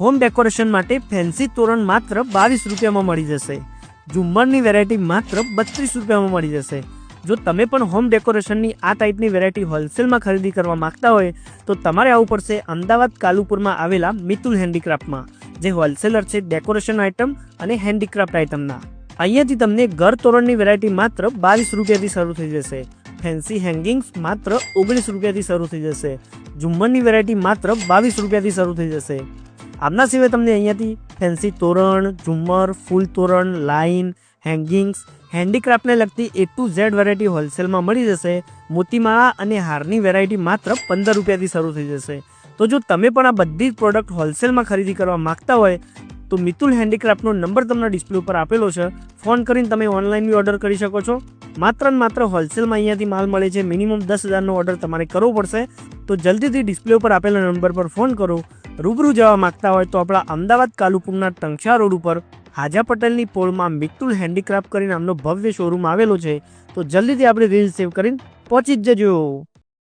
Home decoration માટે fancy તોરણ માત્ર બાવીસ રૂપિયામાં મળી જશે. ઝુમ્મરની વેરાયટી માત્ર બત્રીસ રૂપિયામાં મળી જશે. જો તમે પણ હોમ ડેકોરેશનની આ ટાઈપની વેરાયટી હોલસેલમાં ખરીદી કરવા માંગતા હોય, તો તમારે આવવું પડશે અમદાવાદ કાલુપુરમાં આવેલા મિતુલ હેન્ડીક્રાફ્ટમાં જે હોલસેલર છે ડેકોરેશન આઇટમ અને હેન્ડીક્રાફ્ટ આઇટમના અહીંયાથી તમને ઘર તોરણની વેરાયટી માત્ર બાવીસ રૂપિયાથી શરૂ થઈ જશે. ફેન્સી હેંગિંગ્સ માત્ર ઓગણીસ રૂપિયાથી શરૂ થઈ જશે. ઝુમ્મરની વેરાયટી માત્ર બાવીસ રૂપિયાથી શરૂ થઈ જશે. આમના સિવાય તમને અહીંયાથી ફેન્સી તોરણ, ઝુમ્મર, ફૂલ તોરણ લાઇન હેંગિંગ્સ હેન્ડીક્રાફ્ટને લગતી એ ટુ ઝેડ વેરાયટી હોલસેલમાં મળી જશે. મોતીમાળા અને હારની વેરાયટી માત્ર પંદર રૂપિયાથી શરૂ થઈ જશે. તો જો તમે પણ આ બધી જ પ્રોડક્ટ હોલસેલમાં ખરીદી કરવા માંગતા હોય, તો મિતુલ હેન્ડીક્રાફ્ટનો નંબર તમને ડિસ્પ્લે ઉપર આપેલો છે. ફોન કરીને તમે ઓનલાઈન બી ઓર્ડર કરી શકો છો. માત્ર ને માત્ર હોલસેલમાં અહીંયાથી માલ મળે છે. મિનિમમ દસ હજારનો ઓર્ડર તમારે કરવો પડશે. તો જલ્દીથી ડિસ્પ્લે ઉપર આપેલા નંબર પર ફોન કરો. રૂબરૂ જવા માંગતા હોય તો આપણા અમદાવાદ કાલુપુરના ટંકશા રોડ ઉપર હાજા પટેલની પોળમાં મિતુલ હેન્ડીક્રાફ્ટ કરીને આમનો ભવ્ય શોરૂમ આવેલો છે. તો જલ્દીથી આપણે રીલ સેવ કરીને પહોંચી જ જજો.